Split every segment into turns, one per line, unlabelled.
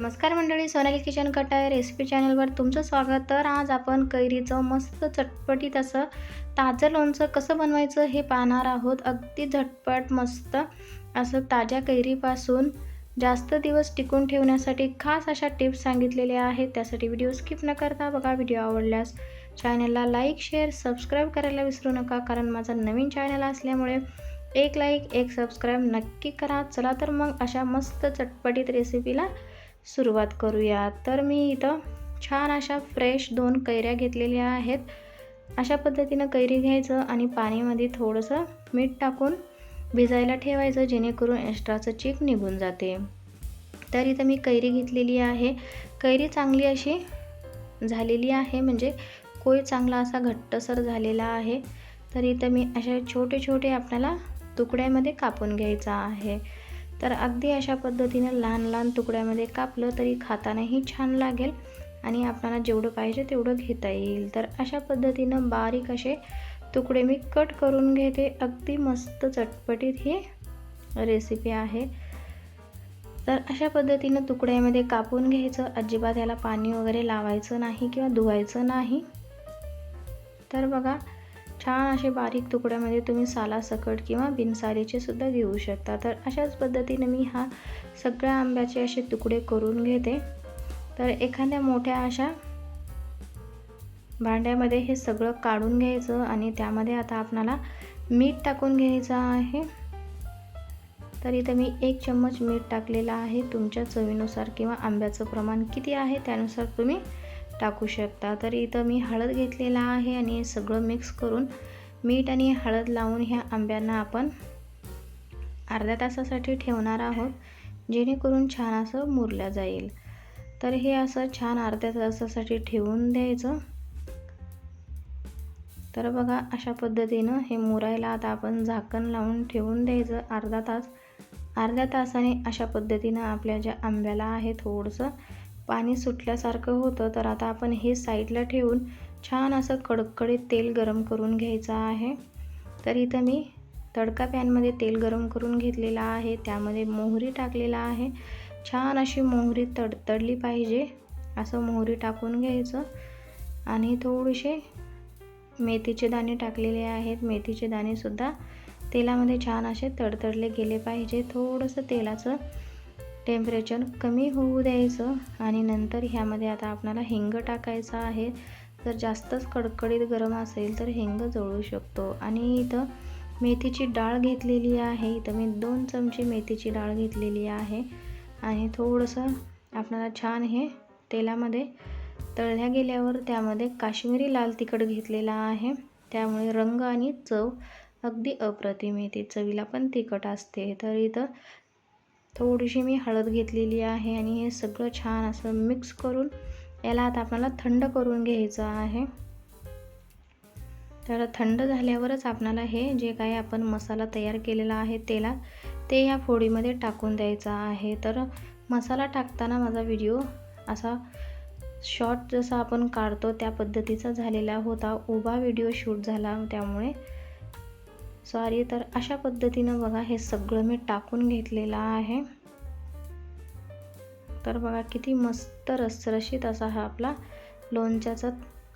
नमस्कार मंडळी सोनाली किचन कटाय रेसिपी चॅनलवर तुमचं स्वागत. तर आज आपण कैरीचं मस्त चटपटीत असं ताजं लोणचं कसं बनवायचं हे पाहणार आहोत. अगदी झटपट मस्त असं ताज्या कैरीपासून जास्त दिवस टिकून ठेवण्यासाठी खास अशा टिप्स सांगितलेल्या आहेत. त्यासाठी व्हिडिओ स्किप न करता बघा व्हिडिओ आवडल्यास चॅनलला लाईक शेअर सबस्क्राईब करायला विसरू नका कारण माझा नवीन चॅनल असल्यामुळे एक लाईक एक सबस्क्राईब नक्की करा. चला तर मग अशा मस्त चटपटीत रेसिपीला सुरुवात करूया. तर मी इथं छान अशा फ्रेश दोन कैऱ्या घेतलेल्या आहेत. अशा पद्धतीनं कैरी घ्यायचं आणि पाणीमध्ये थोडंसं मीठ टाकून भिजायला ठेवायचं जेणेकरून एक्स्ट्राचं चीक निघून जाते. तर इथं मी कैरी घेतलेली आहे. कैरी चांगली अशी झालेली आहे म्हणजे कोय चांगला असा घट्टसर झालेला आहे. तर इथं मी अशा छोटे छोटे आपल्याला तुकड्यामध्ये कापून घ्यायचा आहे. तर अगदी अशा पद्धतीनं लहान लहान तुकड्यामध्ये कापलं तरी खातानाही छान लागेल आणि आपल्याला जेवढं पाहिजे तेवढं घेता येईल. तर अशा पद्धतीनं बारीक असे तुकडे मी कट करून घेते. अगदी मस्त चटपटीत ही रेसिपी आहे. तर अशा पद्धतीनं तुकड्यामध्ये कापून घ्यायचं. अजिबात याला पाणी वगैरे लावायचं नाही किंवा धुवायचं नाही. तर बघा छान असे बारीक तुकड्यामध्ये तुम्ही सालासकट किंवा बिनसालीचे सुद्धा घेऊ शकता. तर अशाच पद्धतीने मी हा सगळ्या आंब्याचे असे तुकडे करून घेते. तर एखाद्या मोठ्या अशा भांड्यामध्ये हे सगळं काढून घ्यायचं आणि त्यामध्ये आता आपणाला मीठ टाकून घ्यायचं आहे. तर इथं मी एक चम्मच मीठ टाकलेलं आहे. तुमच्या चवीनुसार किंवा आंब्याचं प्रमाण किती आहे त्यानुसार तुम्ही टाकू शकता. तर इथं मी हळद घेतलेला आहे आणि सगळं मिक्स करून मीठ आणि हळद लावून ह्या आंब्यांना आपण अर्ध्या तासासाठी ठेवणार आहोत जेणेकरून छान असं मुरल्या जाईल. तर हे असं छान अर्ध्या तासासाठी ठेवून द्यायचं. तर बघा अशा पद्धतीनं हे मुरायला आता आपण झाकण लावून ठेवून द्यायचं अर्धा तास. अर्ध्या तासाने अशा पद्धतीनं आपल्या ज्या आंब्याला आहे थोडंसं पाणी सुटल्यासारखं होतं तर आता आपण हे साईडला ठेवून छान असं कडकडीत तेल गरम करून घ्यायचं आहे. तर इथं मी तडका पॅनमध्ये तेल गरम करून घेतलेला आहे त्यामध्ये मोहरी टाकलेला आहे. छान अशी मोहरी तडतडली पाहिजे असं मोहरी टाकून घ्यायचं. आणि थोडेसे मेथीचे दाणे टाकलेले आहेत. मेथीचे दाणेसुद्धा तेलामध्ये छान असे तडतडले गेले पाहिजे. थोडंसं तेलाचं टेम्परेचर कमी होऊ द्यायचं आणि नंतर ह्यामध्ये आता आपल्याला हिंग टाकायचं आहे. जर जास्तच कडकडीत गरम असेल तर हिंग जळू शकतो. आणि इथं मेथीची डाळ घेतलेली आहे. इथं मी दोन चमचे मेथीची डाळ घेतलेली आहे. आणि थोडंसं आपल्याला छान हे तेलामध्ये तळल्या गेल्यावर त्यामध्ये काश्मीरी लाल तिखट घेतलेला आहे. त्यामुळे रंग आणि चव अगदी अप्रतिम येते चवीला पण तिखट असते. तर इथं थोडीशी मी हळद घेतलेली आहे आणि हे सगळं छान असं मिक्स करून याला आता आपल्याला थंड करून घ्यायचं आहे. तर थंड झाल्यावरच आपल्याला हे जे काही आपण मसाला तयार केलेला आहे तेला ते या फोडीमध्ये टाकून द्यायचा आहे. तर मसाला टाकताना माझा व्हिडिओ असा शॉर्ट जसा आपण काढतो त्या पद्धतीचा झालेला होता. उभा व्हिडिओ शूट झाला त्यामुळे सॉरी तर अशा पद्धतीनं बघा हे सगळं मी टाकून घेतलेलं आहे. तर बघा किती मस्त रसरशीत असा हा आपला लोणच्याचा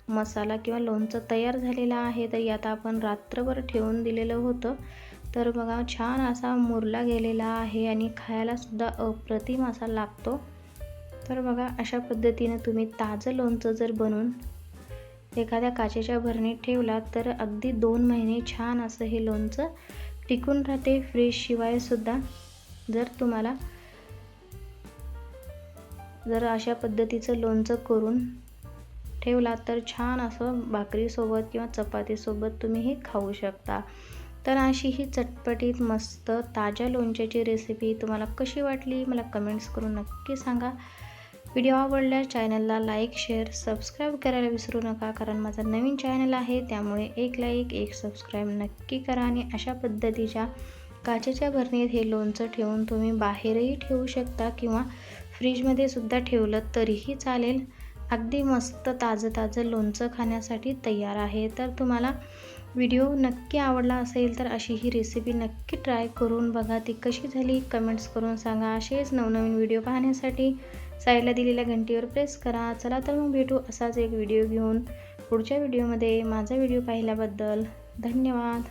मसाला किंवा लोणचं तयार झालेला आहे. तर आता आपण रात्रभर ठेवून दिलेलं होतं. तर बघा छान असा मुरला गेलेला आहे आणि खायलासुद्धा अप्रतिम असा लागतो. तर बघा अशा पद्धतीनं तुम्ही ताजं लोणचं जर बनवून एखाद्या काचेच्या भरणीत ठेवला तर अगदी दोन महिने छान असं हे लोणचं टिकून राहते फ्रीजशिवाय सुद्धा. जर तुम्हाला जर अशा पद्धतीचं लोणचं करून ठेवला तर छान असं भाकरीसोबत किंवा चपातीसोबत तुम्ही हे खाऊ शकता. तर अशी ही चटपटीत मस्त ताज्या लोणच्याची रेसिपी तुम्हाला कशी वाटली? मला कमेंट्स करून नक्की सांगा. व्हिडिओ आवडल्यास चॅनलला लाईक शेअर सबस्क्राईब करायला विसरू नका कारण माझा नवीन चॅनल आहे त्यामुळे एक लाईक एक सबस्क्राईब नक्की करा आणि अशा पद्धतीच्या काचेच्या भरणीत हे लोणचं ठेवून तुम्ही बाहेरही ठेवू शकता किंवा फ्रीजमध्ये सुद्धा ठेवलं तरीही चालेल. अगदी मस्त ताजं ताजं लोणचं खाण्यासाठी तयार आहे. तर तुम्हाला व्हिडिओ नक्की आवडला असेल तर अशी ही रेसिपी नक्की ट्राय करून बघा. ती कशी झाली कमेंट्स करून सांगा. असेच नवनवीन व्हिडिओ पाहण्यासाठी साईडला दिलेल्या घंटीवर प्रेस करा. चला तर मग भेटू असाच एक व्हिडिओ घेऊन पुढच्या व्हिडिओमध्ये माझा व्हिडिओ पाहिल्याबद्दल धन्यवाद.